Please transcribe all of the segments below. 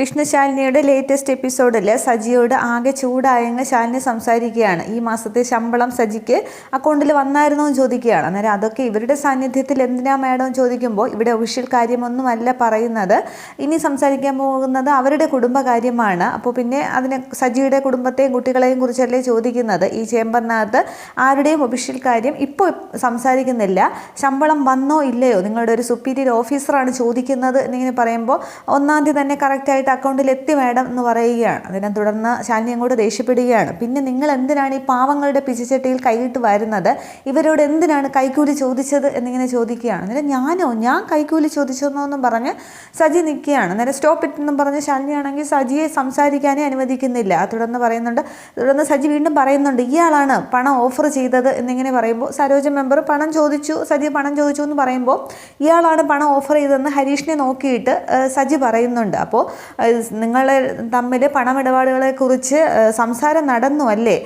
Vishnu ശാലിനിയുടെ latest എപ്പിസോഡിൽ സജിയോട് ആകെ ചൂടായങ്ങ് ശാലിനി സംസാരിക്കുകയാണ്. ഈ മാസത്തെ ശമ്പളം സജിക്ക് അക്കൗണ്ടിൽ വന്നായിരുന്നോ എന്ന് ചോദിക്കുകയാണ്. അന്നേരം അതൊക്കെ ഇവരുടെ സാന്നിധ്യത്തിൽ എന്തിനാ മാഡം ചോദിക്കുമ്പോൾ ഇവിടെ ഒഫീഷ്യൽ കാര്യമൊന്നുമല്ല പറയുന്നത്. ഇനി സംസാരിക്കാൻ പോകുന്നത് അവരുടെ കുടുംബകാര്യമാണ്. അപ്പോൾ പിന്നെ അതിനെ സജിയുടെ കുടുംബത്തെയും കുട്ടികളെയും കുറിച്ചല്ലേ ചോദിക്കുന്നത്? ഈ ചേമ്പറിനകത്ത് ആരുടെയും ഒഫീഷ്യൽ കാര്യം ഇപ്പോൾ സംസാരിക്കുന്നില്ല. ശമ്പളം വന്നോ ഇല്ലയോ? നിങ്ങളുടെ ഒരു സുപ്പീരിയർ ഓഫീസറാണ് ചോദിക്കുന്നത് എന്നിങ്ങനെ പറയുമ്പോൾ ഒന്നാം തന്നെ കറക്റ്റായിട്ട് അക്കൗണ്ടിൽ എത്തി മാഡം എന്ന് പറയുകയാണ്. അതിനെ തുടർന്ന് ശാലിനി അങ്ങോട്ട് ദേഷ്യപ്പെടുകയാണ്. പിന്നെ നിങ്ങൾ എന്തിനാണ് ഈ പാവങ്ങളുടെ പിച്ചച്ചട്ടിയിൽ കൈയിട്ട് വരുന്നത്? ഇവരോട് എന്തിനാണ് കൈക്കൂലി ചോദിച്ചത് എന്നിങ്ങനെ ചോദിക്കുകയാണ്. അന്നേരം ഞാനോ? ഞാൻ കൈക്കൂലി ചോദിച്ചെന്നോ എന്നും പറഞ്ഞ് സജി നിൽക്കുകയാണ്. അന്നേരം സ്റ്റോപ്പ് ഇട്ടെന്നും പറഞ്ഞ് ശാലിനിയാണെങ്കിൽ സജിയെ സംസാരിക്കാനേ അനുവദിക്കുന്നില്ല. തുടർന്ന് പറയുന്നുണ്ട്. തുടർന്ന് സജി വീണ്ടും പറയുന്നുണ്ട്. ഇയാളാണ് പണം ഓഫർ ചെയ്തത് എന്നിങ്ങനെ പറയുമ്പോൾ സരോജ മെമ്പർ പണം ചോദിച്ചു. സജി പണം ചോദിച്ചു എന്ന് പറയുമ്പോൾ ഇയാളാണ് പണം ഓഫർ ചെയ്തതെന്ന് ഹരീഷിനെ നോക്കിയിട്ട് സജി പറയുന്നുണ്ട്. അപ്പോൾ നിങ്ങൾ തമ്മിൽ പണമിടപാടുകളെ കുറിച്ച് സംസാരം നടന്നു അല്ലേ?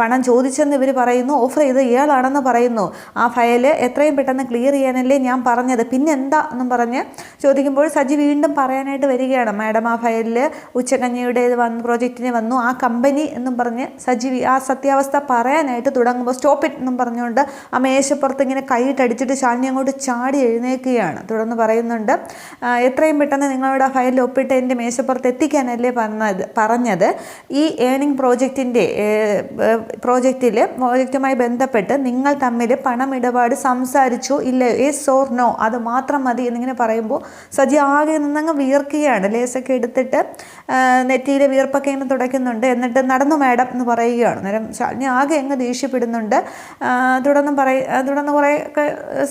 പണം ചോദിച്ചെന്ന് ഇവർ പറയുന്നു ഓഫർ ചെയ്ത് ഇയാളാണെന്ന് പറയുന്നു. ആ ഫയൽ എത്രയും പെട്ടെന്ന് ക്ലിയർ ചെയ്യാനല്ലേ ഞാൻ പറഞ്ഞത്. പിന്നെ എന്താ എന്നും പറഞ്ഞ് ചോദിക്കുമ്പോൾ സജി വീണ്ടും പറയാനായിട്ട് വരികയാണ്. മാഡം ആ ഫയലിൽ ഉച്ചകഞ്ഞിയുടെ വന്ന് പ്രോജക്റ്റിന് വന്നു ആ കമ്പനി എന്നും പറഞ്ഞ് സജി ആ സത്യാവസ്ഥ പറയാനായിട്ട് തുടങ്ങുമ്പോൾ സ്റ്റോപ്പ് ഇറ്റ് എന്നും പറഞ്ഞുകൊണ്ട് ആ മേശപ്പുറത്ത് ഇങ്ങനെ കൈയിട്ടടിച്ചിട്ട് ശാലിനി അങ്ങോട്ട് ചാടി എഴുന്നേൽക്കുകയാണ് തുടർന്ന് പറയുന്നുണ്ട് എത്രയും പെട്ടെന്ന് നിങ്ങളുടെ ആ ഫയലിൽ ഒപ്പിട്ട് എന്റെ മേശപ്പുറത്ത് എത്തിക്കാനല്ലേ പറഞ്ഞത് പറഞ്ഞത്. ഈ ഏണിംഗ് പ്രോജക്റ്റിന്റെ പ്രോജക്റ്റിൽ പ്രോജക്റ്റുമായി ബന്ധപ്പെട്ട് നിങ്ങൾ തമ്മിൽ പണമിടപാട് സംസാരിച്ചോ ഇല്ല? എസ് ഓർ നോ അത് മാത്രം മതി എന്നിങ്ങനെ പറയുമ്പോൾ സജി ആകെ നിന്നങ്ങ് വിയർക്കുകയാണ്. ലേസൊക്കെ എടുത്തിട്ട് നെറ്റിയിലെ വിയർപ്പൊക്കെ ഇങ്ങനെ തുടയ്ക്കുന്നുണ്ട്. എന്നിട്ട് നടന്നു മാഡം എന്ന് പറയുകയാണ്. നേരം ശാലിനി ആകെ അങ്ങ് ദേഷ്യപ്പെടുന്നുണ്ട്. തുടർന്ന് പറയ തുടർന്ന് കുറേ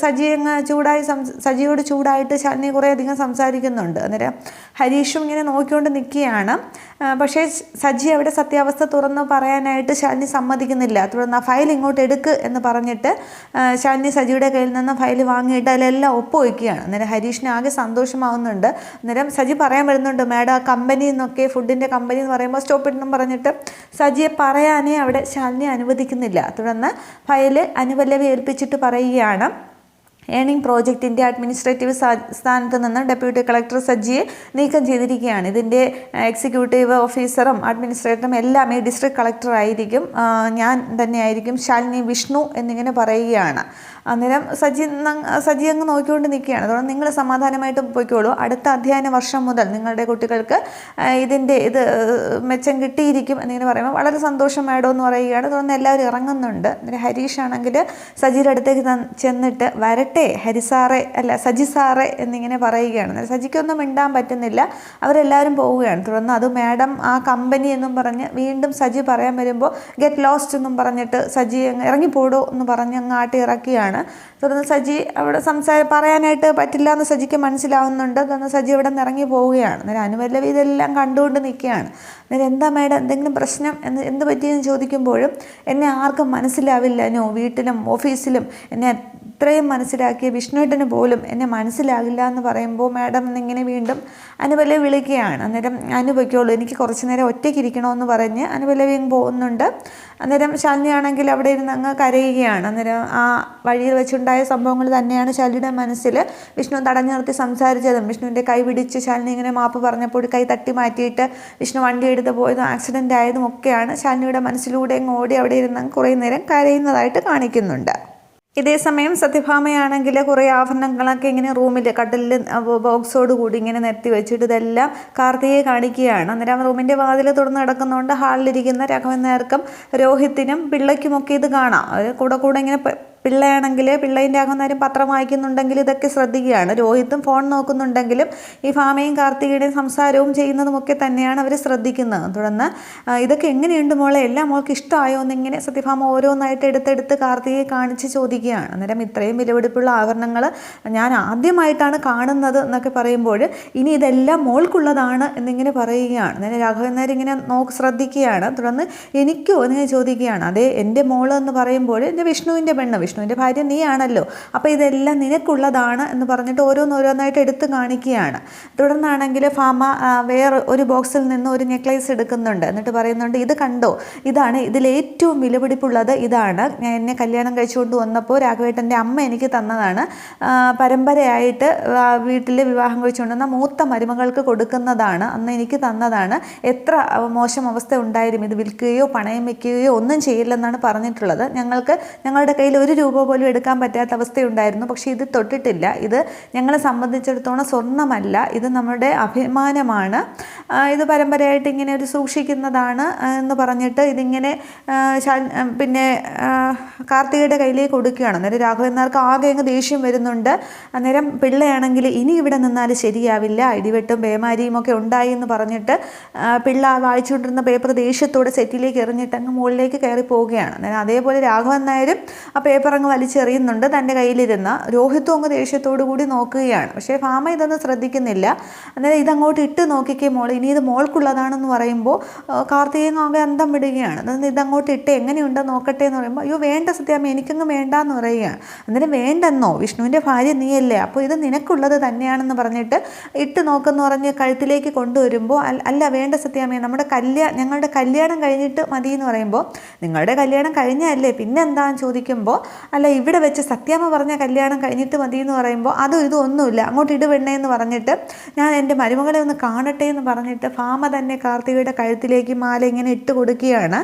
സജി അങ്ങ് ചൂടായി സജിയോട് ചൂടായിട്ട് ശാലിനി കുറേ അധികം സംസാരിക്കുന്നുണ്ട്. അന്നേരം ഹരീഷും ഇങ്ങനെ നോക്കിക്കൊണ്ട് നിൽക്കുകയാണ് പക്ഷേ സജി അവിടെ സത്യാവസ്ഥ തുറന്ന് പറയാനായിട്ട് ശാലിനി സമ്മതിക്കുന്നില്ല. തുടർന്ന് ആ ഫയൽ ഇങ്ങോട്ട് എടുക്ക് എന്ന് പറഞ്ഞിട്ട് ശാലിനി സജിയുടെ കയ്യിൽ നിന്ന് ഫയൽ വാങ്ങിയിട്ട് അതിലെല്ലാം ഒപ്പുവയ്ക്കുകയാണ് അന്നേരം ഹരീഷിന് ആകെ സന്തോഷമാവുന്നുണ്ട്. അന്നേരം സജി പറയാൻ വരുന്നുണ്ട് മാഡം ആ കമ്പനി എന്നൊക്കെ ഫുഡിന്റെ കമ്പനി എന്ന് പറയുമ്പോൾ സ്റ്റോപ്പ് ഇട്ടെന്നും പറഞ്ഞിട്ട്. സജിയെ പറയാനേ അവിടെ ശാലിനി അനുവദിക്കുന്നില്ല. തുടർന്ന് ഫയൽ അനുപല്ലവി ഏൽപ്പിച്ചിട്ട് പറയുകയാണ്. ഏണിംഗ് പ്രോജക്റ്റിന്റെ അഡ്മിനിസ്ട്രേറ്റീവ് സ്ഥാ- സ്ഥാനത്ത് നിന്ന് ഡെപ്യൂട്ടി കളക്ടർ സജ്ജിയെ നീക്കം ചെയ്തിരിക്കുകയാണ്. ഇതിന്റെ എക്സിക്യൂട്ടീവ് ഓഫീസറും അഡ്മിനിസ്ട്രേറ്ററും എല്ലാം ഈ ഡിസ്ട്രിക്ട് കളക്ടറായിരിക്കും ഞാൻ തന്നെയായിരിക്കും ശാലിനി വിഷ്ണു എന്നിങ്ങനെ പറയുകയാണ്. അന്നേരം സജി സജി അങ്ങ് നോക്കിക്കൊണ്ട് നിൽക്കുകയാണ്. അതുകൊണ്ട് നിങ്ങൾ സമാധാനമായിട്ട് പോയിക്കോളൂ. അടുത്ത അധ്യയന വർഷം മുതൽ നിങ്ങളുടെ കുട്ടികൾക്ക് ഇതിന്റെ ഇത് മെച്ചം കിട്ടിയിരിക്കും എന്നിങ്ങനെ പറയുമ്പോൾ വളരെ സന്തോഷം മേഡം എന്ന് പറയുകയാണ്. തുടർന്ന് എല്ലാവരും ഇറങ്ങുന്നുണ്ട്. ഹരീഷ് ആണെങ്കിൽ സജിയുടെ അടുത്തേക്ക് ചെന്നിട്ട് വരട്ടെ ഹരിസാറെ അല്ല സജി സാറെ എന്നിങ്ങനെ പറയുകയാണ്. അന്നേരം സജിക്കൊന്നും മിണ്ടാൻ പറ്റുന്നില്ല. അവരെല്ലാവരും പോവുകയാണ്. തുടർന്ന് അത് മാഡം ആ കമ്പനി എന്നും പറഞ്ഞ് വീണ്ടും സജി പറയാൻ വരുമ്പോൾ ഗെറ്റ് ലോസ്റ്റ് എന്നും പറഞ്ഞിട്ട് സജി ഇറങ്ങിപ്പോടോ എന്ന് പറഞ്ഞ് അങ്ങാട്ട് ഇറക്കിയാണ് തുടർന്ന് സജി അവിടെ സംസാര പറയാനായിട്ട് പറ്റില്ല എന്ന് സജിക്ക് മനസ്സിലാവുന്നുണ്ട്. തുടർന്ന് സജി അവിടെ നിന്ന് ഇറങ്ങി പോവുകയാണ്. അന്നേരം അനുവല്ലവി ഇതെല്ലാം കണ്ടുകൊണ്ട് നിൽക്കുകയാണ്. അന്നേരം എന്താ മേഡം എന്തെങ്കിലും പ്രശ്നം എന്ന് എന്ത് പറ്റിയെന്ന് ചോദിക്കുമ്പോഴും എന്നെ ആർക്കും മനസ്സിലാവില്ല. നോ വീട്ടിലും ഓഫീസിലും എന്നെ ഇത്രയും മനസ്സിലാക്കിയ വിഷ്ണുവേട്ടന് പോലും എന്നെ മനസ്സിലാകില്ല എന്ന് പറയുമ്പോൾ മാഡം എന്നിങ്ങനെ വീണ്ടും അനുപല്ലവി വിളിക്കുകയാണ്. അന്നേരം അനുപയ്ക്കുള്ളൂ എനിക്ക് കുറച്ച് നേരം ഒറ്റയ്ക്ക് ഇരിക്കണമെന്ന് പറഞ്ഞ് അനുപല്ലവിയും പോകുന്നുണ്ട്. അന്നേരം ശാലിനിയാണെങ്കിൽ അവിടെ ഇരുന്ന് അങ്ങ് കരയുകയാണ്. അന്നേരം ആ വഴിയിൽ വെച്ചുണ്ടായ സംഭവങ്ങൾ തന്നെയാണ് ശാലിയുടെ മനസ്സിൽ വിഷ്ണു തടഞ്ഞു നിർത്തി സംസാരിച്ചതും. വിഷ്ണുവിന്റെ കൈ പിടിച്ച് ശാലിനി ഇങ്ങനെ മാപ്പ് പറഞ്ഞപ്പോൾ കൈ തട്ടി മാറ്റിയിട്ട് വിഷ്ണു വണ്ടി എടുത്ത് പോയതും ആക്സിഡന്റ് ആയതും ഒക്കെയാണ് ശാലിനിയുടെ മനസ്സിലൂടെ ഓടി അവിടെ ഇരുന്ന് കുറേ നേരം കരയുന്നതായിട്ട് കാണിക്കുന്നുണ്ട്. ഇതേസമയം സത്യഭാമയാണെങ്കിൽ കുറേ ആഭരണങ്ങളൊക്കെ ഇങ്ങനെ റൂമിൽ കടലിൽ ബോക്സോട് കൂടി ഇങ്ങനെ നിർത്തി വെച്ചിട്ട് ഇതെല്ലാം കാർത്തികയെ കാണിക്കുകയാണ്. അന്നേരം റൂമിന്റെ വാതിൽ തുറന്ന് കിടക്കുന്നതുകൊണ്ട് ഹാളിലിരിക്കുന്ന രാഘവൻ നേർക്കും രോഹിത്തിനും പിള്ളയ്ക്കുമൊക്കെ ഇത് കാണാം. കൂടെ കൂടെ ഇങ്ങനെ പിള്ളയാണെങ്കിൽ പിള്ളേന്റെ ആകുന്നവരും പത്രം വായിക്കുന്നുണ്ടെങ്കിൽ ഇതൊക്കെ ശ്രദ്ധിക്കുകയാണ്. രോഹിത്തും ഫോൺ നോക്കുന്നുണ്ടെങ്കിലും ഈ ഫാമയും കാർത്തികയുടെയും സംസാരവും ചെയ്യുന്നതുമൊക്കെ തന്നെയാണ് അവർ ശ്രദ്ധിക്കുന്നത്. തുടർന്ന് ഇതൊക്കെ എങ്ങനെയുണ്ട് മോളെ? എല്ലാം മോൾക്ക് ഇഷ്ടമായോ എന്നിങ്ങനെ സത്യഭാമ ഓരോന്നായിട്ട് എടുത്തെടുത്ത് കാർത്തികയെ കാണിച്ച് ചോദിക്കുകയാണ്. അന്നേരം ഇത്രയും വിലപിടിപ്പുള്ള ആഭരണങ്ങൾ ഞാൻ ആദ്യമായിട്ടാണ് കാണുന്നത് എന്നൊക്കെ പറയുമ്പോൾ ഇനി ഇതെല്ലാം മോൾക്കുള്ളതാണ് എന്നിങ്ങനെ പറയുകയാണ്. അന്നേരം രാഘവൻ നേരം ഇങ്ങനെ നോക്ക് ശ്രദ്ധിക്കുകയാണ്. തുടർന്ന് എനിക്കോ എന്നിങ്ങനെ ചോദിക്കുകയാണ്. അതെ എന്റെ മോൾ എന്ന് പറയുമ്പോൾ എന്റെ വിഷ്ണുവിന്റെ പെണ്ണ് വിഷ്ണുവിന്റെ ഭാര്യ നീയാണല്ലോ. അപ്പോൾ ഇതെല്ലാം നിനക്കുള്ളതാണ് എന്ന് പറഞ്ഞിട്ട് ഓരോന്നോരോന്നായിട്ട് എടുത്തു കാണിക്കുകയാണ്. തുടർന്നാണെങ്കിൽ ഫാമ വേറെ ഒരു ബോക്സിൽ നിന്ന് ഒരു നെക്ലേസ് എടുക്കുന്നുണ്ട്. എന്നിട്ട് പറയുന്നുണ്ട് ഇത് കണ്ടോ? ഇതാണ് ഇതിലേറ്റവും വിലപിടിപ്പുള്ളത്. ഇതാണ്. ഞാൻ എന്നെ കല്യാണം കഴിച്ചുകൊണ്ട് വന്നപ്പോൾ രാഘവേട്ടന്റെ അമ്മ എനിക്ക് തന്നതാണ്. പരമ്പരയായിട്ട് വീട്ടിൽ വിവാഹം കഴിച്ചുകൊണ്ടുവന്ന മൂത്ത മരുമകൾക്ക് കൊടുക്കുന്നതാണ്. അന്ന് എനിക്ക് തന്നതാണ്. എത്ര മോശം അവസ്ഥ ഉണ്ടായാലും ഇത് വിൽക്കുകയോ പണയം വയ്ക്കുകയോ ഒന്നും ചെയ്യില്ലെന്നാണ് പറഞ്ഞിട്ടുള്ളത്. ഞങ്ങൾക്ക് ഞങ്ങളുടെ കയ്യിൽ ഒരു രൂപ പോലും എടുക്കാൻ പറ്റാത്ത അവസ്ഥയുണ്ടായിരുന്നു. പക്ഷേ ഇത് തൊട്ടിട്ടില്ല. ഇത് ഞങ്ങളെ സംബന്ധിച്ചിടത്തോളം സ്വർണമല്ല. ഇത് നമ്മുടെ അഭിമാനമാണ്. ഇത് പരമ്പരയായിട്ട് ഇങ്ങനെ ഒരു സൂക്ഷിക്കുന്നതാണ് എന്ന് പറഞ്ഞിട്ട് ഇതിങ്ങനെ പിന്നെ കാർത്തികയുടെ കയ്യിലേക്ക് കൊടുക്കുകയാണ്. അന്നേരം രാഘവൻ നായർക്ക് ആകെ അങ്ങ് ദേഷ്യം വരുന്നുണ്ട്. അന്നേരം പിള്ളയാണെങ്കിൽ ഇനി ഇവിടെ നിന്നാൽ ശരിയാവില്ല. ഇടിവെട്ടും പേമാരിയും ഒക്കെ ഉണ്ടായി എന്ന് പറഞ്ഞിട്ട് പിള്ള വായിച്ചുകൊണ്ടിരുന്ന പേപ്പർ ദേഷ്യത്തോടെ സെറ്റിലേക്ക് എറിഞ്ഞിട്ട് അങ്ങ് മുകളിലേക്ക് കയറി പോവുകയാണ്. അന്നേരം അതേപോലെ രാഘവൻ നായരും ആ പേപ്പർ അങ്ങ് വലിച്ചെറിയുന്നുണ്ട് തന്റെ കയ്യിലിരുന്ന രോഹിത്തും അങ്ങ് ദേഷ്യത്തോടു കൂടി നോക്കുകയാണ്. പക്ഷേ ഫാമ ഇതൊന്നും ശ്രദ്ധിക്കുന്നില്ല. അന്നേരം ഇതങ്ങോട്ട് ഇട്ട് നോക്കിക്കേ മോൾ ഇനി ഇത് മോൾക്കുള്ളതാണെന്ന് പറയുമ്പോൾ കാർത്തികം ആകെ അന്തം വിടുകയാണ്. അതായത് ഇതങ്ങോട്ട് ഇട്ട് എങ്ങനെയുണ്ടെന്ന് നോക്കട്ടെ എന്ന് പറയുമ്പോൾ അയ്യോ വേണ്ട സത്യാമ്മ എനിക്കങ്ങ് വേണ്ടാന്ന് പറയുകയാണ്. അന്നേരം വേണ്ടെന്നോ? വിഷ്ണുവിന്റെ ഭാര്യ നീയല്ലേ? അപ്പോൾ ഇത് നിനക്കുള്ളത് തന്നെയാണെന്ന് പറഞ്ഞിട്ട് ഇട്ട് നോക്കെന്ന് പറഞ്ഞ് കഴുത്തിലേക്ക് കൊണ്ടുവരുമ്പോൾ അല്ല അല്ല വേണ്ട സത്യാമ്മയെ നമ്മുടെ കല്യാണം ഞങ്ങളുടെ കല്യാണം കഴിഞ്ഞിട്ട് മതി എന്ന് പറയുമ്പോൾ നിങ്ങളുടെ കല്യാണം കഴിഞ്ഞല്ലേ പിന്നെന്താന്ന് ചോദിക്കുമ്പോൾ അല്ല ഇവിടെ വെച്ച് സത്യാമ്മ പറഞ്ഞ കല്യാണം കഴിഞ്ഞിട്ട് മതി എന്ന് പറയുമ്പോൾ അതും ഇതും ഒന്നുമില്ല. അങ്ങോട്ട് ഇടുവെണ്ണേ എന്ന് പറഞ്ഞിട്ട് ഞാൻ എന്റെ മരുമകളെ ഒന്ന് കാണട്ടെ എന്ന് പറഞ്ഞിട്ട് ഫാമ തന്നെ കാർത്തികയുടെ കഴുത്തിലേക്ക് മാല ഇങ്ങനെ ഇട്ട് കൊടുക്കുകയാണ്.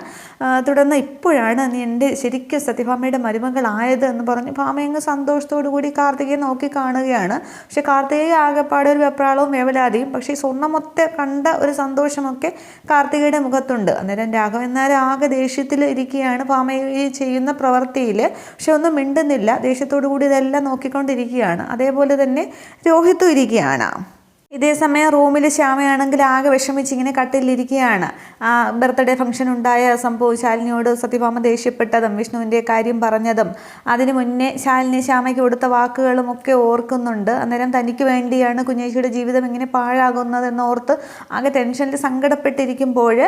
തുടർന്ന് ഇപ്പോഴാണ് നീ എന്റെ ശരിക്കും സത്യഭാമയുടെ മരുമകളായത് എന്ന് പറഞ്ഞ് ഫാമയങ്ങ് സന്തോഷത്തോടു കൂടി കാർത്തികയെ നോക്കി കാണുകയാണ്. പക്ഷെ കാർത്തികയെ ആകെപ്പാടെ ഒരു വെപ്രാളവും വേവലാതിയും പക്ഷേ ഈ സ്വർണമൊത്തെ കണ്ട ഒരു സന്തോഷമൊക്കെ കാർത്തികയുടെ മുഖത്തുണ്ട്. അന്നേരം രാഘവൻ ആകെ ദേഷ്യത്തിൽ ഇരിക്കുകയാണ് ഫാമയെ ചെയ്യുന്ന പ്രവൃത്തിയിൽ പക്ഷെ ഒന്നും മിണ്ടുന്നില്ല. ദേഷ്യത്തോടു കൂടി ഇതെല്ലാം നോക്കിക്കൊണ്ടിരിക്കുകയാണ്. അതേപോലെ തന്നെ രോഹിത്തും ഇരിക്കുകയാണ്. ഇതേ സമയം റൂമിൽ ശ്യാമയാണെങ്കിൽ ആകെ വിഷമിച്ച് ഇങ്ങനെ കട്ടിലിരിക്കുകയാണ്. ആ ബർത്ത്ഡേ ഫംഗ്ഷൻ ഉണ്ടായ സംഭവം ശാലിനിയോട് സത്യഭാമ ദേഷ്യപ്പെട്ടതും വിഷ്ണുവിന്റെ കാര്യം പറഞ്ഞതും. അതിനു മുന്നേ ശാലിനി ശ്യാമയ്ക്ക് കൊടുത്ത വാക്കുകളും ഒക്കെ ഓർക്കുന്നുണ്ട്. അന്നേരം തനിക്ക് വേണ്ടിയാണ് കുഞ്ഞേച്ചിയുടെ ജീവിതം ഇങ്ങനെ പാഴാകുന്നതെന്ന് ഓർത്ത് ആകെ ടെൻഷനിൽ സങ്കടപ്പെട്ടിരിക്കുമ്പോൾ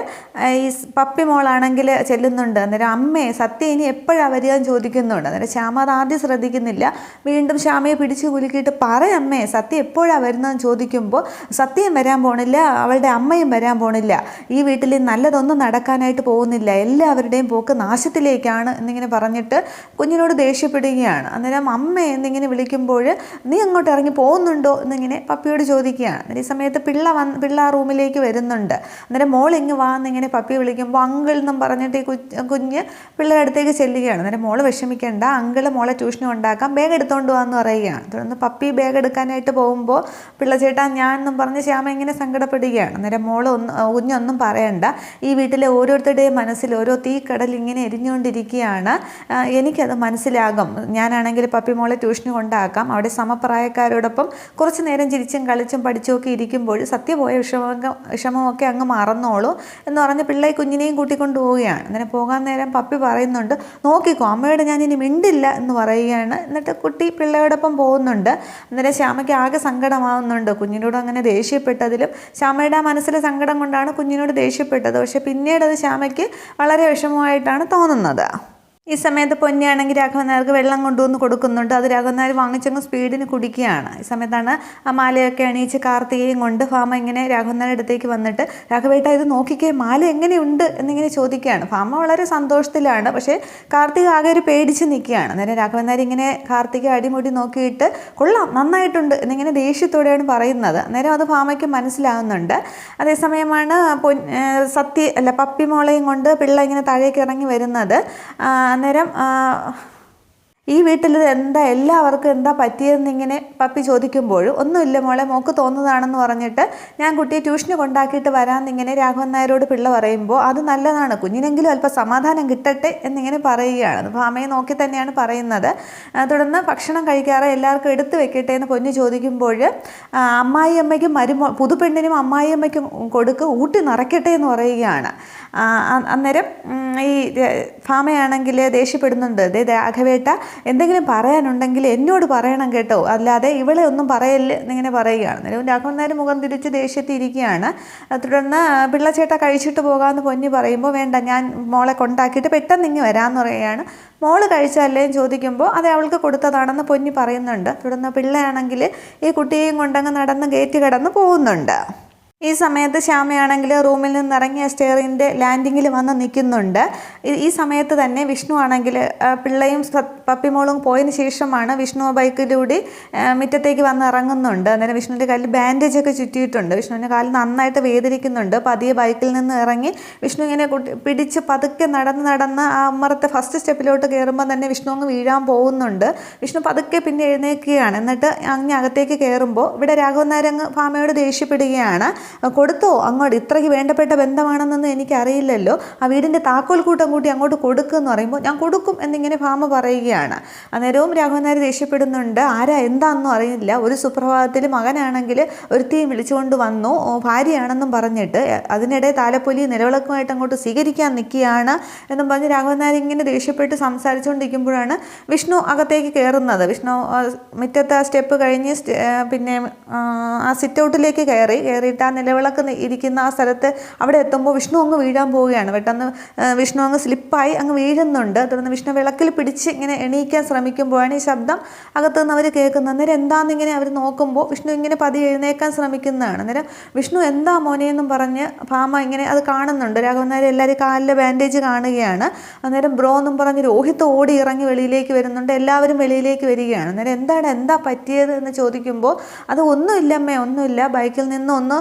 ഈ പപ്പി മോളാണെങ്കിൽ ചെല്ലുന്നുണ്ട്. അന്നേരം അമ്മയെ സത്യം ഇനി എപ്പോഴാണ് വരിക എന്ന് ചോദിക്കുന്നുണ്ട്. അന്നേരം ശ്യാമ അത് ആദ്യം ശ്രദ്ധിക്കുന്നില്ല. വീണ്ടും ശ്യാമയെ പിടിച്ചു കുലുക്കിയിട്ട് പറയമ്മേ സത്യം എപ്പോഴാണ് വരുന്നതെന്ന് ചോദിക്കുമ്പോൾ സത്യം വരാൻ പോണില്ല അവളുടെ അമ്മയും വരാൻ പോണില്ല. ഈ വീട്ടിൽ നല്ലതൊന്നും നടക്കാനായിട്ട് പോകുന്നില്ല. എല്ലാവരുടെയും പോക്ക് നാശത്തിലേക്കാണ് എന്നിങ്ങനെ പറഞ്ഞിട്ട് കുഞ്ഞിനോട് ദേഷ്യപ്പെടുകയാണ്. അന്നേരം അമ്മ എന്നിങ്ങനെ വിളിക്കുമ്പോൾ നീ അങ്ങോട്ട് ഇറങ്ങി പോകുന്നുണ്ടോ എന്നിങ്ങനെ പപ്പിയോട് ചോദിക്കുകയാണ്. അന്നേരം ഈ സമയത്ത് പിള്ള വന്ന് പിള്ള റൂമിലേക്ക് വരുന്നുണ്ട്. അന്നേരം മോൾ ഇങ്ങ് വാ എന്നിങ്ങനെ പപ്പി വിളിക്കുമ്പോൾ അങ്കിൾ എന്നും പറഞ്ഞിട്ട് ഈ കുഞ്ഞ് പിള്ളേരുടെ അടുത്തേക്ക് ചെല്ലുകയാണ്. അന്നേരം മോൾ വിഷമിക്കേണ്ട അങ്കിൾ മോളെ ട്യൂഷനും ഉണ്ടാക്കാം ബാഗ് എടുത്തുകൊണ്ട് പോകാമെന്ന് പറയുകയാണ്. തുടർന്ന് പപ്പി ബാഗ് എടുക്കാനായിട്ട് പോകുമ്പോൾ പിള്ള ചേട്ടാ ഞാൻ എന്നും പറഞ്ഞ് ശ്യാമ ഇങ്ങനെ സങ്കടപ്പെടുകയാണ്. അന്നേരം മോൾ ഒന്ന് കുഞ്ഞൊന്നും പറയണ്ട. ഈ വീട്ടിലെ ഓരോരുത്തരുടെയും മനസ്സിൽ ഓരോ തീക്കടൽ ഇങ്ങനെ എരിഞ്ഞുകൊണ്ടിരിക്കുകയാണ്. എനിക്കത് മനസ്സിലാകും. ഞാനാണെങ്കിൽ പപ്പി മോളെ ട്യൂഷന് കൊണ്ടാക്കാം. അവിടെ സമപ്രായക്കാരോടൊപ്പം കുറച്ച് നേരം ചിരിച്ചും കളിച്ചും പഠിച്ചുമൊക്കെ ഇരിക്കുമ്പോൾ സത്യപോയ വിഷമം വിഷമമൊക്കെ അങ്ങ് മറന്നോളൂ എന്ന് പറഞ്ഞ് പിള്ളേ കുഞ്ഞിനെയും കൂട്ടിക്കൊണ്ട് പോവുകയാണ്. അങ്ങനെ പോകാൻ നേരം പപ്പി പറയുന്നുണ്ട് നോക്കിക്കോ അമ്മയോട് ഞാനിനി മിണ്ടില്ല എന്ന് പറയുകയാണ്. എന്നിട്ട് കുട്ടി പിള്ളയോടൊപ്പം പോകുന്നുണ്ട്. അന്നേരം ശ്യാമയ്ക്ക് ആകെ സങ്കടമാവുന്നുണ്ട്. കുഞ്ഞിനോട് അങ്ങനെ ദേഷ്യപ്പെട്ടതിലും ശ്യാമയുടെ മനസ്സിലെ സങ്കടം കൊണ്ടാണ് കുഞ്ഞിനോട് ദേഷ്യപ്പെട്ടത്. പക്ഷേ പിന്നീട് അത് ശ്യാമയ്ക്ക് വളരെ വിഷമമായിട്ടാണ് തോന്നുന്നത്. ഈ സമയത്ത് പൊന്നിയാണെങ്കിൽ രാഘവൻ നായർക്ക് വെള്ളം കൊണ്ടുവന്ന് കൊടുക്കുന്നുണ്ട്. അത് രാഘവൻ നായർ വാങ്ങിച്ചങ്ങ് സ്പീഡിന് കുടിക്കുകയാണ്. ഈ സമയത്താണ് ആ മാലയൊക്കെ അണിയിച്ച് കാർത്തികയും കൊണ്ട് ഫാമ ഇങ്ങനെ രാഘവൻ നായരുടെ അടുത്തേക്ക് വന്നിട്ട് രാഘവേട്ട ഇത് നോക്കിക്കേ മാല എങ്ങനെയുണ്ട്? എന്നിങ്ങനെ ചോദിക്കുകയാണ്. ഫാമ വളരെ സന്തോഷത്തിലാണ്. പക്ഷേ കാർത്തിക ആകെ ഒരു പേടിച്ച് നിൽക്കുകയാണ്. അന്നേരം രാഘവൻ നായർ ഇങ്ങനെ കാർത്തിക അടിമുടി നോക്കിയിട്ട് കൊള്ളാം നന്നായിട്ടുണ്ട് എന്നിങ്ങനെ ദേഷ്യത്തോടെയാണ് പറയുന്നത്. അന്നേരം അത് ഫാമയ്ക്ക് മനസ്സിലാവുന്നുണ്ട്. അതേസമയമാണ് പൊൻ സത്യ അല്ല പപ്പി മോളയും കൊണ്ട് പിള്ള ഇങ്ങനെ താഴേക്ക് ഇറങ്ങി വരുന്നത്. അന്നേരം ഈ വീട്ടിൽ എന്താ എല്ലാവർക്കും എന്താ പറ്റിയതെന്നിങ്ങനെ പപ്പി ചോദിക്കുമ്പോഴും ഒന്നുമില്ല മോളെ മോക്ക് തോന്നുന്നതാണെന്ന് പറഞ്ഞിട്ട് ഞാൻ കുട്ടിയെ ട്യൂഷന് കൊണ്ടാക്കിയിട്ട് വരാമെന്നിങ്ങനെ രാഘവൻ നായരോട് പിള്ള പറയുമ്പോൾ അത് നല്ലതാണ്. കുഞ്ഞിനെങ്കിലും അല്പം സമാധാനം കിട്ടട്ടെ എന്നിങ്ങനെ പറയുകയാണ്. അപ്പോൾ അമ്മയെ നോക്കി തന്നെയാണ് പറയുന്നത്. തുടർന്ന് ഭക്ഷണം കഴിക്കാറ് എല്ലാവർക്കും എടുത്തു വെക്കട്ടെ എന്ന് പൊന്നു ചോദിക്കുമ്പോൾ അമ്മായി അമ്മയ്ക്കും മരുമോ പുതുപെണ്ണിനും അമ്മായി അമ്മയ്ക്കും കൊടുക്ക് ഊട്ടി നിറയ്ക്കട്ടെ എന്ന് പറയുകയാണ്. അന്നേരം ഈ ഭാമയാണെങ്കിൽ ദേഷ്യപ്പെടുന്നുണ്ട്. ദേ രാഘവേട്ട എന്തെങ്കിലും പറയാനുണ്ടെങ്കിൽ എന്നോട് പറയണം കേട്ടോ. അല്ലാതെ ഇവളെ ഒന്നും പറയല്ല എന്നിങ്ങനെ പറയുകയാണ്. അന്നേരം രാഘവൻ നായർ മുഖം തിരിച്ച് ദേഷ്യത്തിരിക്കുകയാണ് തുടർന്ന് പിള്ളച്ചേട്ട കഴിച്ചിട്ട് പോകാമെന്ന് പൊന്നി പറയുമ്പോൾ വേണ്ട ഞാൻ മോളെ കൊണ്ടാക്കിയിട്ട് പെട്ടെന്ന് ഇങ്ങ് വരാമെന്ന് പറയുകയാണ്. മോൾ കഴിച്ചല്ലേ ചോദിക്കുമ്പോൾ അത് അവൾക്ക് കൊടുത്തതാണെന്ന് പൊന്നി പറയുന്നുണ്ട്. തുടർന്ന് പിള്ളയാണെങ്കിൽ ഈ കുട്ടിയെയും കൊണ്ടങ്ങ് നടന്ന് ഗേറ്റ് കടന്ന് പോകുന്നുണ്ട്. ഈ സമയത്ത് ശ്യാമയാണെങ്കിൽ റൂമിൽ നിന്ന് ഇറങ്ങിയ സ്റ്റെയറിന്റെ ലാൻഡിങ്ങിൽ വന്ന് നിൽക്കുന്നുണ്ട്. ഈ- സമയത്ത് തന്നെ വിഷ്ണു ആണെങ്കിൽ പിള്ളയും പപ്പിമോളും പോയതിന് ശേഷമാണ് വിഷ്ണു ബൈക്കിലൂടെ മുറ്റത്തേക്ക് വന്ന് ഇറങ്ങുന്നുണ്ട്. അന്നേരം വിഷ്ണുവിന്റെ കാലിൽ ബാൻഡേജ് ഒക്കെ ചുറ്റിയിട്ടുണ്ട്. വിഷ്ണുവിന്റെ കാലിൽ നന്നായിട്ട് വേദനിക്കുന്നുണ്ട്. പതിയെ ബൈക്കിൽ നിന്ന് ഇറങ്ങി വിഷ്ണു ഇങ്ങനെ പിടിച്ച് പതുക്കെ നടന്ന് നടന്ന് ആ അമ്മറത്തെ ഫസ്റ്റ് സ്റ്റെപ്പിലോട്ട് കയറുമ്പോൾ തന്നെ വിഷ്ണു അങ്ങ് വീഴാൻ പോകുന്നുണ്ട്. വിഷ്ണു പതുക്കെ പിന്നെ എഴുന്നേൽക്കുകയാണ്. എന്നിട്ട് അങ്ങ് അകത്തേക്ക് കയറുമ്പോൾ ഇവിടെ രാഘവൻ ഫാമയോട് ഭാമയോട് ദേഷ്യപ്പെടുകയാണ്. കൊടുത്തോ? അങ്ങോട്ട് ഇത്രയ്ക്ക് വേണ്ടപ്പെട്ട ബന്ധമാണെന്നൊന്നും എനിക്കറിയില്ലല്ലോ. ആ വീടിന്റെ താക്കോൽ കൂട്ടം കൂട്ടി അങ്ങോട്ട് കൊടുക്കുമെന്ന് പറയുമ്പോൾ ഞാൻ കൊടുക്കും എന്നിങ്ങനെ ഭാമ പറയുകയാണ്. അന്നേരവും രാഘവൻ നായർ ദേഷ്യപ്പെടുന്നുണ്ട്. ആരാ? എന്താണെന്നും അറിയില്ല. ഒരു സുപ്രഭാതത്തിൽ മകനാണെങ്കിൽ ഒരുത്തിയും വിളിച്ചുകൊണ്ട് വന്നു. ഭാര്യയാണെന്നും പറഞ്ഞിട്ട് അതിനിടെ താലപ്പൊലി നിലവിളക്കുമായിട്ട് അങ്ങോട്ട് സ്വീകരിക്കാൻ നിൽക്കുകയാണ് എന്നും പറഞ്ഞ് രാഘവൻ നായർ ഇങ്ങനെ ദേഷ്യപ്പെട്ട് സംസാരിച്ചുകൊണ്ടിരിക്കുമ്പോഴാണ് വിഷ്ണു അകത്തേക്ക് കയറുന്നത്. വിഷ്ണു മുറ്റത്ത് ആ സ്റ്റെപ്പ് കഴിഞ്ഞ് പിന്നെ ആ സിറ്റ് ഔട്ടിലേക്ക് കയറി. കയറിയിട്ട് ആ നിലവിളക്ക് ഇരിക്കുന്ന ആ സ്ഥലത്ത് അവിടെ എത്തുമ്പോൾ വിഷ്ണു അങ്ങ് വീഴാൻ പോവുകയാണ്. പെട്ടെന്ന് വിഷ്ണു അങ്ങ് സ്ലിപ്പായി അങ്ങ് വീഴുന്നുണ്ട്. തുടർന്ന് വിഷ്ണു വിളക്കിൽ പിടിച്ച് ഇങ്ങനെ എണീക്കാൻ ശ്രമിക്കുമ്പോഴാണ് ഈ ശബ്ദം അകത്തു നിന്ന് അവർ കേൾക്കുന്നത്. അന്നേരം എന്താണെന്നിങ്ങനെ അവർ നോക്കുമ്പോൾ വിഷ്ണു ഇങ്ങനെ പതി എഴുന്നേക്കാൻ ശ്രമിക്കുന്നതാണ്. അന്നേരം വിഷ്ണു എന്താ മോനെ എന്നും പറഞ്ഞ് ഭാമ ഇങ്ങനെ അത് കാണുന്നുണ്ട്. രാഘവൻ നായർ എല്ലാവരും കാലിലെ ബാൻഡേജ് കാണുകയാണ്. അന്നേരം ബ്രോ എന്നും പറഞ്ഞ് രോഹിത്ത് ഓടി ഇറങ്ങി വെളിയിലേക്ക് വരുന്നുണ്ട്. എല്ലാവരും വെളിയിലേക്ക് വരികയാണ്. അന്നേരം എന്താണ് എന്താ പറ്റിയത് എന്ന് ചോദിക്കുമ്പോൾ അത് ഒന്നുമില്ലമ്മേ ഒന്നുമില്ല. ബൈക്കിൽ നിന്ന് ഒന്ന്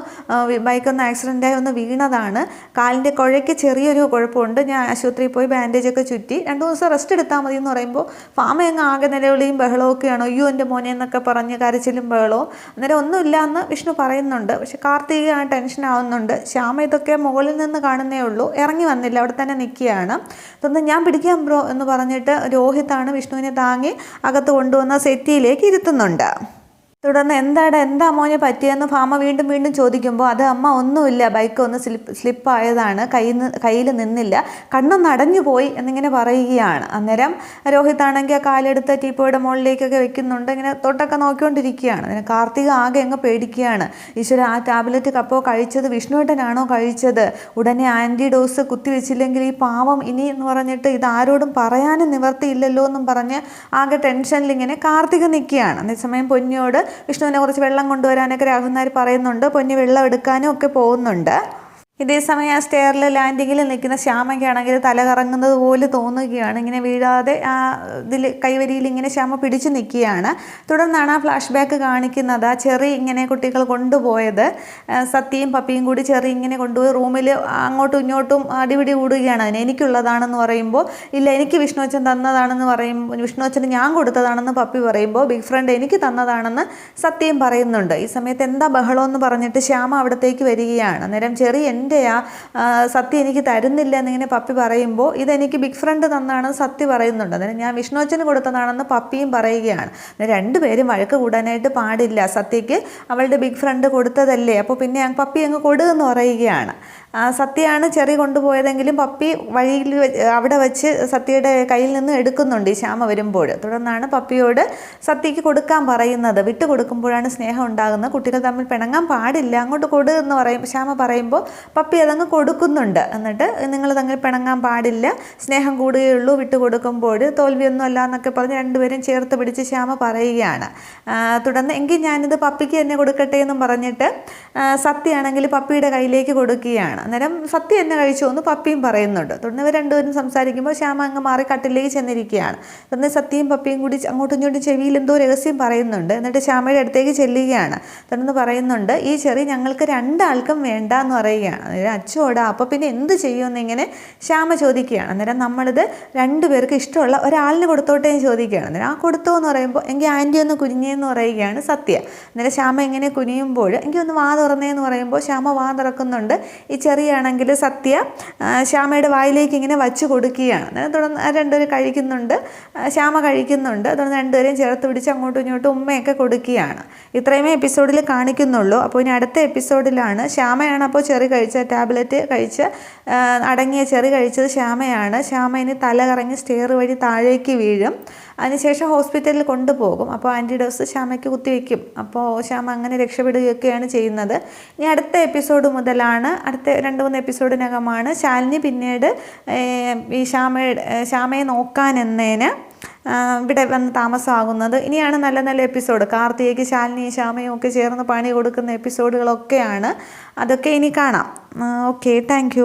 ബൈക്കൊന്ന് ആക്സിഡന്റായി ഒന്ന് വീണതാണ്. കാലിന്റെ കുഴയ്ക്ക് ചെറിയൊരു കുഴപ്പമുണ്ട്. ഞാൻ ആശുപത്രിയിൽ പോയി ബാൻഡേജ് ഒക്കെ ചുറ്റി രണ്ട് ദിവസം റെസ്റ്റ് എടുത്താൽ മതി എന്ന് പറയുമ്പോൾ ഫാമ അങ്ങ് ആകെ നിലവിളിയും ബഹളവും ഒക്കെയാണ്. അയ്യോ എന്റെ മോനെ എന്നൊക്കെ പറഞ്ഞ് കരച്ചിലും ബഹളവും. അന്നേരം ഒന്നുമില്ല എന്ന് വിഷ്ണു പറയുന്നുണ്ട്. പക്ഷേ കാർത്തിക ആ ടെൻഷൻ ആവുന്നുണ്ട്. ശ്യാമ ഇതൊക്കെ മുകളിൽ നിന്ന് കാണുന്നേ ഉള്ളൂ. ഇറങ്ങി വന്നില്ല. അവിടെ തന്നെ നിൽക്കുകയാണ്. തുടർന്ന് ഞാൻ പിടിക്കാം ബ്രോ എന്ന് പറഞ്ഞിട്ട് രോഹിതാണ് വിഷ്ണുവിനെ താങ്ങി അകത്ത് കൊണ്ടുവന്ന സെറ്റിയിലേക്ക് ഇരുത്തുന്നുണ്ട്. തുടർന്ന് എന്താടാ എന്താ മോനെ പറ്റിയെന്ന് ഭാമ വീണ്ടും വീണ്ടും ചോദിക്കുമ്പോൾ അത് അമ്മ ഒന്നുമില്ല ബൈക്ക് ഒന്ന് സ്ലിപ്പ് സ്ലിപ്പായതാണ് കയ്യിൽ കയ്യിൽ നിന്നില്ല കണ്ണൊന്ന് അടഞ്ഞു പോയി എന്നിങ്ങനെ പറയുകയാണ്. അന്നേരം രോഹിത്താണെങ്കിൽ ആ കാലെടുത്ത് ടീപ്പോയുടെ മുകളിലേക്കൊക്കെ വെക്കുന്നുണ്ട് ഇങ്ങനെ തൊട്ടൊക്കെ നോക്കിക്കൊണ്ടിരിക്കുകയാണ്. അതിന് കാർത്തിക ആകെ അങ്ങ് പേടിക്കുകയാണ്. ഈശ്വര ആ ടാബ്ലറ്റ് കപ്പോ കഴിച്ചത് വിഷ്ണുവേട്ടനാണോ കഴിച്ചത്? ഉടനെ ആന്റി ഡോസ് കുത്തിവെച്ചില്ലെങ്കിൽ ഈ പാവം ഇനി എന്ന് പറഞ്ഞിട്ട് ഇത് ആരോടും പറയാനും നിവർത്തിയില്ലല്ലോ എന്നും പറഞ്ഞ് ആകെ ടെൻഷനിൽ ഇങ്ങനെ കാർത്തിക നിൽക്കുകയാണ്. അതേസമയം പൊന്നിയോട് വിഷ്ണുവിനെ കുറച്ച് വെള്ളം കൊണ്ടുവരാനൊക്കെ രാഹുൽ നായർ പറയുന്നുണ്ട്. പൊന്നി വെള്ളം എടുക്കാനും ഒക്കെ പോകുന്നുണ്ട്. ഇതേ സമയം ആ സ്റ്റെയറിൽ ലാൻഡിങ്ങിൽ നിൽക്കുന്ന ശ്യാമയ്ക്കാണെങ്കിൽ തല കറങ്ങുന്നത് പോലെ തോന്നുകയാണ്. ഇങ്ങനെ വീഴാതെ ആ ഇതിൽ കൈവരിയിൽ ഇങ്ങനെ ശ്യാമ പിടിച്ചു നിൽക്കുകയാണ്. തുടർന്നാണ് ആ ഫ്ലാഷ് ബാക്ക് കാണിക്കുന്നത്. ആ ചെറി ഇങ്ങനെ കുട്ടികൾ കൊണ്ടുപോയത്. സത്യയും പപ്പിയും കൂടി ചെറി ഇങ്ങനെ കൊണ്ടുപോയി റൂമിൽ അങ്ങോട്ടും ഇങ്ങോട്ടും അടിപിടി കൂടുകയാണ്. അതിന് എനിക്കുള്ളതാണെന്ന് പറയുമ്പോൾ ഇല്ല എനിക്ക് വിഷ്ണുവച്ചൻ തന്നതാണെന്ന് പറയുമ്പോൾ വിഷ്ണുവച്ചന് ഞാൻ കൊടുത്തതാണെന്ന് പപ്പി പറയുമ്പോൾ ബിഗ് ഫ്രണ്ട് എനിക്ക് തന്നതാണെന്ന് സത്യം പറയുന്നുണ്ട്. ഈ സമയത്ത് എന്താ ബഹളമെന്ന് പറഞ്ഞിട്ട് ശ്യാമ അവിടത്തേക്ക് വരികയാണ്. അന്നേരം ചെറിയ എന്റെയാ ആ, സത്യം എനിക്ക് തരുന്നില്ല എന്നിങ്ങനെ പപ്പി പറയുമ്പോൾ ഇതെനിക്ക് ബിഗ് ഫ്രണ്ട് തന്നാണെന്ന് സത്യ പറയുന്നുണ്ട്. അതായത് ഞാൻ വിഷ്ണുവച്ചന് കൊടുത്തതാണെന്ന് പപ്പിയും പറയുകയാണ്. രണ്ടുപേരും വഴക്ക് കൂടാനായിട്ട് പാടില്ല. സത്യയ്ക്ക് അവളുടെ ബിഗ് ഫ്രണ്ട് കൊടുത്തതല്ലേ. അപ്പോൾ പിന്നെ പപ്പി അങ്ങ് കൊടുക്കുന്നു പറയുകയാണ്. സത്യയാണ് ചെറി കൊണ്ടുപോയതെങ്കിലും പപ്പി വഴിയിൽ അവിടെ വെച്ച് സത്യയുടെ കയ്യിൽ നിന്ന് എടുക്കുന്നുണ്ട് ഈ ശ്യാമ വരുമ്പോൾ. തുടർന്നാണ് പപ്പിയോട് സത്യയ്ക്ക് കൊടുക്കാൻ പറയുന്നത്. വിട്ടു കൊടുക്കുമ്പോഴാണ് സ്നേഹം ഉണ്ടാകുന്നത്. കുട്ടികൾ തമ്മിൽ പിണങ്ങാൻ പാടില്ല. അങ്ങോട്ട് കൊടു എന്ന് പറയും ശ്യാമ പറയുമ്പോൾ പപ്പി അതങ്ങ് കൊടുക്കുന്നുണ്ട്. എന്നിട്ട് നിങ്ങൾ തമ്മിൽ പിണങ്ങാൻ പാടില്ല. സ്നേഹം കൂടുകയുള്ളൂ വിട്ടു കൊടുക്കുമ്പോൾ തോൽവിയൊന്നും അല്ല എന്നൊക്കെ പറഞ്ഞ് രണ്ടുപേരും ചേർത്ത് പിടിച്ച് ശ്യാമ പറയുകയാണ്. തുടർന്ന് എങ്കിൽ ഞാനിത് പപ്പിക്ക് തന്നെ കൊടുക്കട്ടെ എന്നും പറഞ്ഞിട്ട് സത്യയാണെങ്കിൽ പപ്പിയുടെ കയ്യിലേക്ക് കൊടുക്കുകയാണ്. അന്നേരം സത്യ എന്നെ കഴിച്ചു എന്ന് പപ്പിയും പറയുന്നുണ്ട്. തുടർന്ന് ഇവർ രണ്ടുപേരും സംസാരിക്കുമ്പോൾ ശ്യാമ അങ്ങ് മാറി കട്ടിലേക്ക് ചെന്നിരിക്കുകയാണ്. തുടർന്ന് സത്യയും പപ്പിയും കൂടി അങ്ങോട്ടും ഇങ്ങോട്ടും ചെവിയിൽ എന്തോ രഹസ്യം പറയുന്നുണ്ട്. എന്നിട്ട് ശ്യാമയുടെ അടുത്തേക്ക് ചെല്ലുകയാണ്. തുടർന്ന് പറയുന്നുണ്ട് ഈ ചെറി ഞങ്ങൾക്ക് രണ്ടാൾക്കും വേണ്ട എന്ന് പറയുകയാണ്. അന്നേരം അച്ചോടാ അപ്പോൾ പിന്നെ എന്ത് ചെയ്യുമെന്ന് ഇങ്ങനെ ശ്യാമ ചോദിക്കുകയാണ്. അന്നേരം നമ്മളിത് രണ്ടുപേർക്ക് ഇഷ്ടമുള്ള ഒരാളിന് കൊടുത്തോട്ടെ എന്ന് ചോദിക്കുകയാണ്. അന്നേരം ആ കൊടുത്തോ എന്ന് പറയുമ്പോൾ എങ്കിൽ ആന്റി ഒന്ന് കുനിഞ്ഞെന്ന് പറയുകയാണ് സത്യ. അന്നേരം ശ്യാമ ഇങ്ങനെ കുനിയുമ്പോൾ എങ്കിൽ ഒന്ന് വാ തുറന്നേന്ന് പറയുമ്പോൾ ശ്യാമ വാ തുറക്കുന്നുണ്ട്. ഈ ചെറിയാണെങ്കിൽ സത്യ ശ്യാമയുടെ വായിലേക്ക് ഇങ്ങനെ വച്ചു കൊടുക്കുകയാണ്. അങ്ങനെ തുടർന്ന് രണ്ടുപേരും കഴിക്കുന്നുണ്ട്. ശ്യാമ കഴിക്കുന്നുണ്ട്. തുടർന്ന് രണ്ടുപേരെയും ചേർത്ത് പിടിച്ച് അങ്ങോട്ടും ഇങ്ങോട്ടും ഉമ്മയൊക്കെ കൊടുക്കുകയാണ്. ഇത്രയുമേ എപ്പിസോഡിൽ കാണിക്കുന്നുള്ളൂ. അപ്പോൾ ഇനി അടുത്ത എപ്പിസോഡിലാണ് ശ്യാമയാണ് അപ്പോൾ ചെറി കഴിച്ച ടാബ്ലറ്റ് കഴിച്ച് അടങ്ങിയ ചെറി കഴിച്ചത് ശ്യാമയാണ്. ശ്യാമ ഇനി തല കറങ്ങി സ്റ്റെയർ വഴി താഴേക്ക് വീഴും. അതിനുശേഷം ഹോസ്പിറ്റലിൽ കൊണ്ടുപോകും. അപ്പോൾ ആന്റിഡോസ് ശ്യാമയ്ക്ക് കുത്തിവെക്കും. അപ്പോൾ ശ്യാമ അങ്ങനെ രക്ഷപ്പെടുകയൊക്കെയാണ് ചെയ്യുന്നത്. ഇനി അടുത്ത എപ്പിസോഡ് മുതലാണ് അടുത്ത രണ്ട് മൂന്ന് എപ്പിസോഡിനകമാണ് ശാലിനി പിന്നീട് ഈ ശ്യാമയുടെ ശ്യാമയെ നോക്കാൻ എന്നതിന് ഇവിടെ വന്ന് താമസമാകുന്നത്. ഇനിയാണ് നല്ല നല്ല എപ്പിസോഡ്. കാർത്തികയ്ക്ക് ശാലിനി ശ്യാമയും ഒക്കെ ചേർന്ന് പണി കൊടുക്കുന്ന എപ്പിസോഡുകളൊക്കെയാണ്. അതൊക്കെ ഇനി കാണാം. ഓക്കെ. താങ്ക്